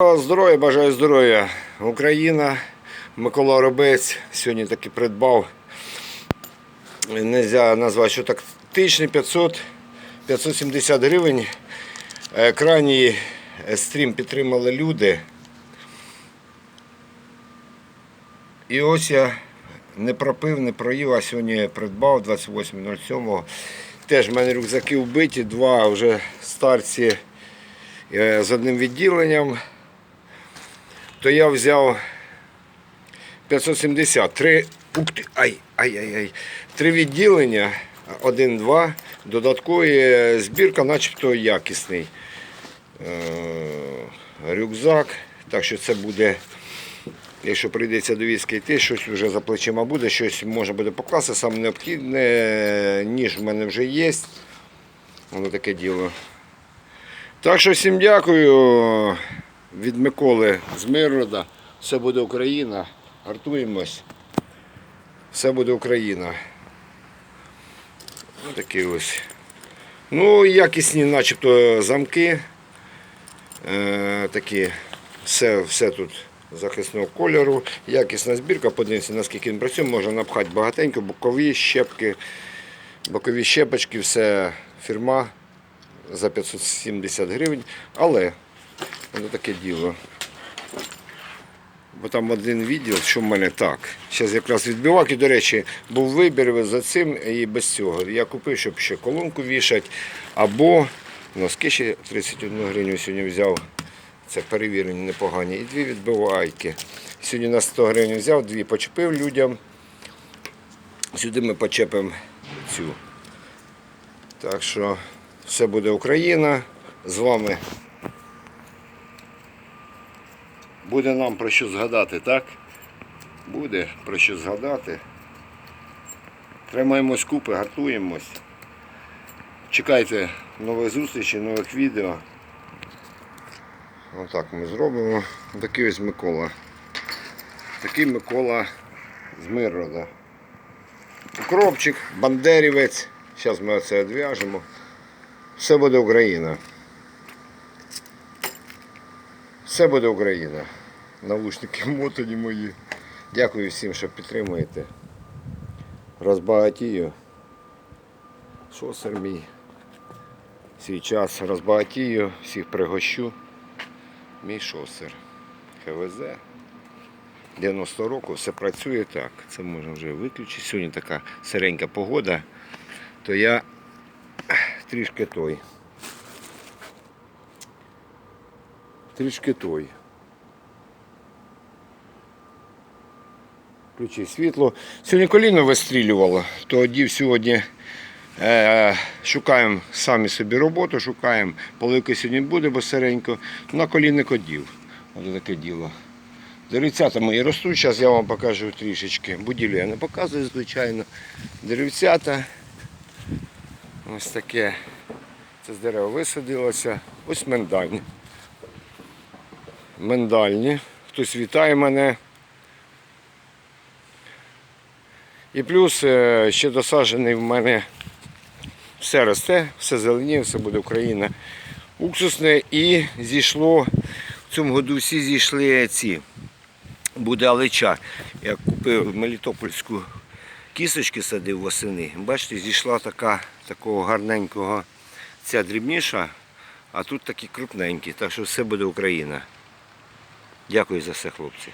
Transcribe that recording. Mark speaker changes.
Speaker 1: Здоров'я, бажаю здоров'я. Україна, Микола Робець сьогодні таки придбав. Нельзя назвати, що тактичний 500, 570 гривень. Крайній стрім підтримали люди. І ось я не пропив, не проїв, а сьогодні придбав 28.07. Теж в мене рюкзаки вбиті, два вже старці е, з одним відділенням. То я взяв 570, три, ай, ай, ай, ай, три відділення, один-два, додаткові збірка, начебто якісний е, рюкзак. Так що це буде, якщо прийдеться до війська йти, щось вже за плечима буде, щось можна буде покласти. Саме необхідне, ніж в мене вже є. Воно таке діло. Так що всім дякую від Миколи з Миррода. Все буде Україна. Гартуємось. Все буде Україна. Такі ось. Ну, якісні начебто замки. Е, такі. Все, все тут захисного кольору. Якісна збірка, подивіться, наскільки він працює, можна напхати багатенько, бокові щепки, бокові щепочки, все фірма за 570 гривень. Але Воно таке діло. Бо там один відділ, що в мене так. Зараз якраз відбивак, і, до речі, був вибір за цим і без цього. Я купив, щоб ще колонку вішати, або носки ще 31 гривню сьогодні взяв. Це перевірені непогані. І дві відбивайки. Сьогодні на 100 гривень взяв, дві почепив людям. Сюди ми почепимо цю. Так що все буде Україна. З вами Буде нам про що згадати, так? Буде про що згадати. Тримаємось купи, гартуємось. Чекайте нових зустрічей, нових відео. Отак ми зробимо. Такий ось Микола. Такий Микола з Миррода. Укропчик, бандерівець. Зараз ми оце відв'яжемо. Все буде Україна. Все буде Україна. Навушники мотані мої. Дякую всім, що підтримуєте. Розбагатію. Шосер мій. Свій час розбагатію, всіх пригощу. Мій шосер. ХВЗ. 90 року все працює так. Це можна вже виключити. Сьогодні така сиренька погода, то я трішки той. трішки той. Включи світло. Сьогодні коліно вистрілювало, то одів сьогодні е, шукаємо самі собі роботу, шукаємо. Поливки сьогодні буде, бо сиренько. На колінник одів. Ось таке діло. Деревцята мої ростуть, зараз я вам покажу трішечки. Будівлю я не показую, звичайно. Деревцята. Ось таке. Це з дерева висадилося. Ось миндальні миндальні. Хтось вітає мене. І плюс е, ще досаджений в мене все росте, все зеленіє, все буде Україна. Уксусне і зійшло, в цьому году всі зійшли ці. Буде алеча. Я купив Мелітопольську кісточки садив восени. Бачите, зійшла така, такого гарненького, ця дрібніша, а тут такі крупненькі. Так що все буде Україна. Дякую за все, хлопці.